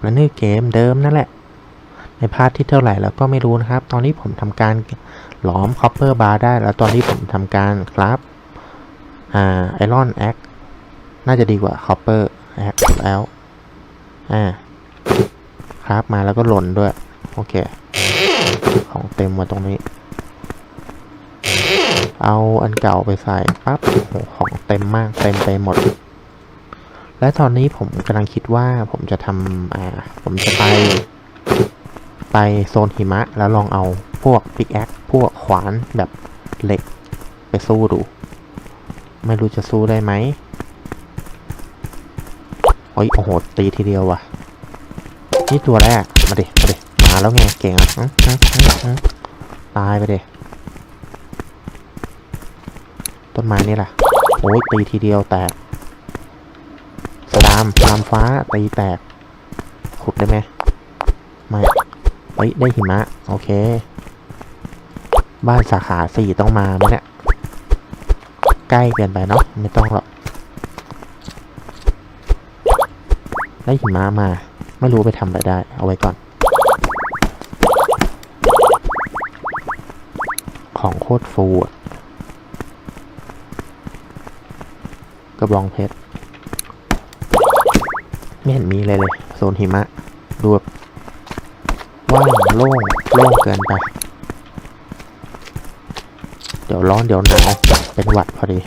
และนี่เกมเดิมนั่นแหละ ในพาร์ทที่เท่าไหร่แล้วก็ไม่รู้นะครับ ตอนนี้ผมทำการหลอมคอปเปอร์บาร์ได้ แล้วตอนนี้ผมทำการคราฟอ่าไอรอนแอคน่าจะดีกว่าคอปเปอร์แอคแล้วอ่าคราฟมาแล้วก็หล่นด้วย โอเค ของเต็มมาตรงนี้ เอาอันเก่าไปใส่ปั๊บของเต็มมาก เต็มไปหมด และตอนนี้ผมกำลังคิดว่าผมจะทำอ่าผมจะไป ไปโซนหิมะ แล้วลองเอาพวกปิกแอคพวกขวานแบบเหล็กไปสู้ดู ไม่รู้จะสู้ได้ไหมโอ้ยโอ้โห ตีทีเดียวว่ะ นี่ตัวแรก มาดิ มาดิ มาแล้วไง เก่งอะตายไปดิ ต้นไม้นี่ล่ะ โอ้ยตีทีเดียวแตกามสลามฟ้าตีแตก ขุดได้ไหมไม่เฮ้ยได้หิมะ โอเค บ้านสาขาสี่ต้องมาไหมเนี่ย ใกล้เกินไปเนาะไม่ต้องหรอก ได้หิมะมา ไม่รู้ไปทำอะไรได้ เอาไว้ก่อน ของโคตรฟูอะกระบองเพชร ไม่เห็นมีเลยเลย โซนหิมะดูแบบว่างโล่งโล่งเกินไป เดี๋ยวร้อนเดี๋ยวหนาวเป็นหวัดพอดี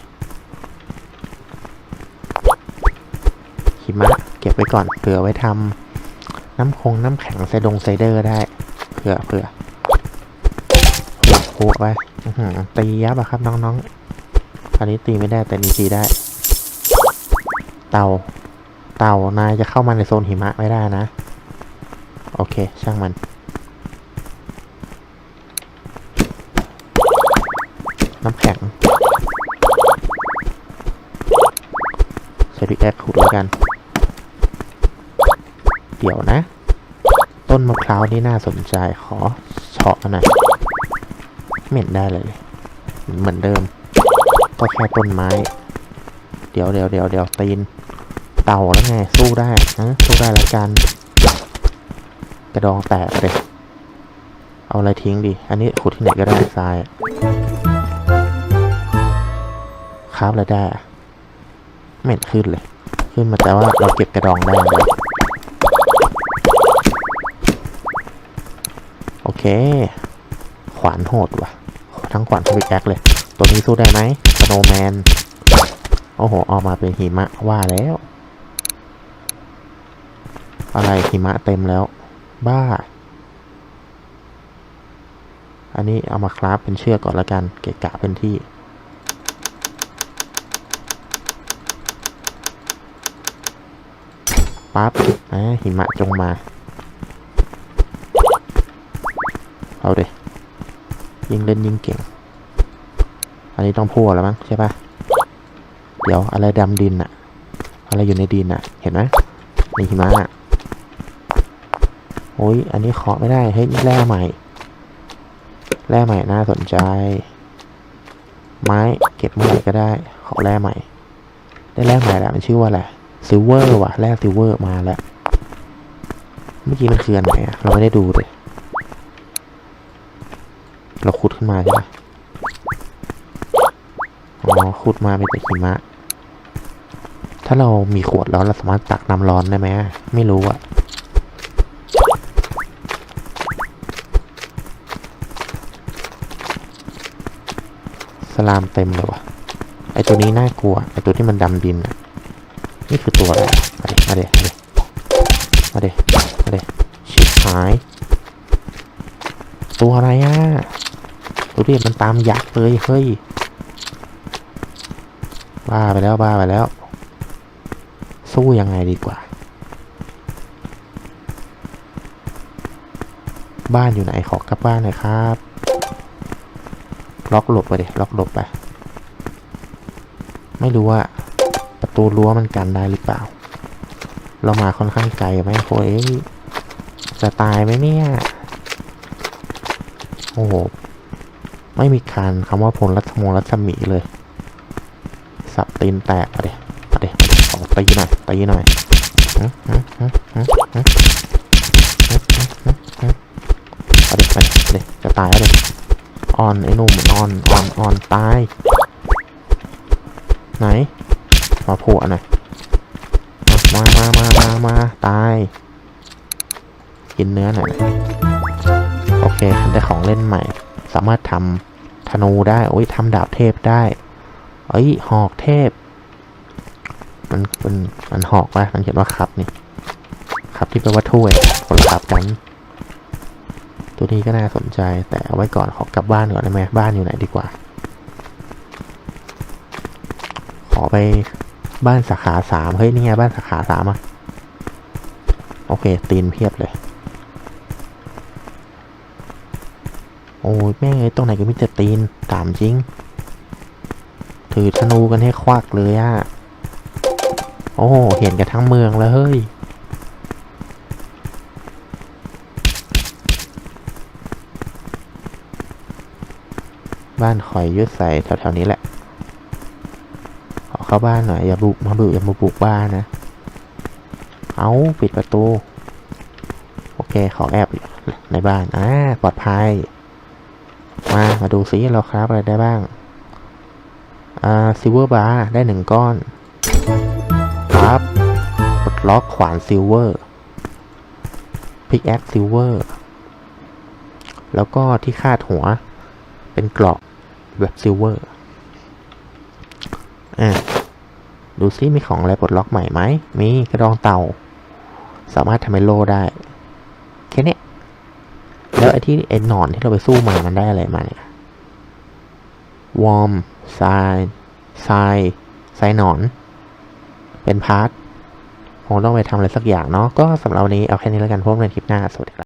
หิมะเก็บไว้ก่อนเผื่อไว้ทำน้ำคงน้ำแข็งไซดงไซเดอร์ได้เผื่อเผื่อโอ้โหไว้ตียับอะครับน้องๆอันนี้ตีไม่ได้แต่นี่ตีได้ เตา เต่านายจะเข้ามาในโซนหิมะไม่ได้นะ โอเค ช่างมัน น้ำแข็งใช้พิแอคขุดแล้วกัน เดี๋ยวนะ ต้นมะพร้าวนี่น่าสนใจขอเฉาะหน่อยไม่เห็นได้เลย เหมือนเดิม ก็แค่ต้นไม้ เดี๋ยวเดี๋ยวเดี๋ยวเดี๋ยวตีน เต่าแล้วไงสู้ได้นะสู้ได้แล้วกันกระดองแตกเลยเอาอะไรทิ้งดีอันนี้ขุดที่ไหนก็ได้ทรายคราบอะไรได้อะไม่เห็นขึ้นเลย ขึ้นมาแต่ว่าเราเก็บกระดองได้เลยโอเค ขวานโหดว่ะ ทั้งขวานทั้งพิกแอคเลย ตัวนี้สู้ได้ไหมสโนแมน โอ้โห ออกมาเป็นหิมะว่าแล้ว อะไรหิมะเต็มแล้ว บ้า อันนี้เอามาคราฟเป็นเชือกก่อนละกัน เกะกะเป็นที่ ปั๊บอ่าหิมะจงมา เอาเดยิงเล่นยิงเก่ง อันนี้ต้องพัวแล้วมั้งใช่ปะเดี๋ยวอะไรดำดินอะอะไรอยู่ในดินอะเห็นไหมมีหิมะอะ โอ้ย อันนี้เคาะไม่ได้ เฮ้ย นี่แร่ใหม่ แร่ใหม่น่าสนใจ ไม้เก็บเมื่อไหร่ก็ได้ ขอแร่ใหม่ ได้แร่ใหม่แล้วมันชื่อว่าอะไรซิลเวอร์ว่ะ แร่ซิลเวอร์มาแล้ว เมื่อกี้มันคืออันไหนอะเราไม่ได้ดูเลย เราขุดขึ้นมาใช่ไหมอ๋อ ขุดมาเป็นแต่หิมะ ถ้าเรามีขวดแล้วเราสามารถตักน้ำร้อนได้ไหม ไม่รู้อะ สลามเต็มเลยวะไอตัวนี้น่ากลัว ไอตัวที่มันดำดินอะนี่คือตัวอะไรมาเดมาเดมาเดมาเดมาเดชิบหาย ตัวอะไรอะดูดิมันตามยักษ์เลยเฮ้ยบ้าไปแล้วบ้าไปแล้ว สู้ยังไงดีกว่า บ้านอยู่ไหนขอกลับบ้านหน่อยครับ ล็อกหลบไปเดิล็อกหลบไป ไม่รู้ว่าประตูรั้วมันกันได้หรือเปล่า เรามาค่อนข้างไกลไหมโอ้ยจะตายไหมเนี่ย โอ้โห ไม่มีการคำว่าผลรัศมงรัศมีเลย สับตีนแตกไปเดิไปดิยอตีหน่อยตีหน่อยไปเดิไปเดิจะตายแล้วเดิ ออนไอ้หนุ่มออนออนออนตาย ไหนมาผัวหน่อยมามามามามาตาย กินเนื้อหน่อยโอเคได้ของเล่นใหม่ สามารถทำธนูได้โอ้ยทำดาบเทพได้ เอ้ยหอกเทพ มันมันมันหอกปะมันเขียนว่าครับนี่ ครับที่แปลว่าถ้วยคนละครับกัน ตัวนี้ก็น่าสนใจแต่เอาไว้ก่อนขอกลับบ้านก่อนได้ไหมบ้านอยู่ไหนดีกว่า ขอไปบ้านสาขาสามเฮ้ยนี่ไงบ้านสาขาสามอะโอเค ตีนเพียบเลย โอ้ยแม่งเอ้ตรงไหนก็มีแต่ตีนตามจริง ถือธนูกันให้ควักเลยอะโอ้เห็นกันทั้งเมืองแล้วเฮ้ย บ้านคอยยืดใส่แถวๆนี้แหละ ขอเข้าบ้านหน่อยอย่าบุกมาบุกอย่ามาบุกบ้านนะ เอาปิดประตู โอเคขอแอบในบ้านอ่าปลอดภัย มามาดูซิเราครับอะไรได้บ้าง อ่าซิลเวอร์บาร์ได้หนึ่งก้อน ครับปลดล็อกขวานซิลเวอร์พิกแอคซิลเวอร์แล้วก็ที่คาดหัวเป็นกรอบ แบบซิลเวอร์อะดูซิมีของอะไรปลดล็อกใหม่ไหม มีกระดองเต่า สามารถทำเป็นโลได้ แค่นี้แล้วไอ้ที่ไอ้หนอนที่เราไปสู้มามันได้อะไรมาเนี่ยวอร์มทรายทรายทรายหนอน เป็นพาร์ทคงต้องไปทำอะไรสักอย่างเนาะ ก็สำหรับวันนี้เอาแค่นี้แล้วกันพบกันในคลิปหน้า สวัสดีครับ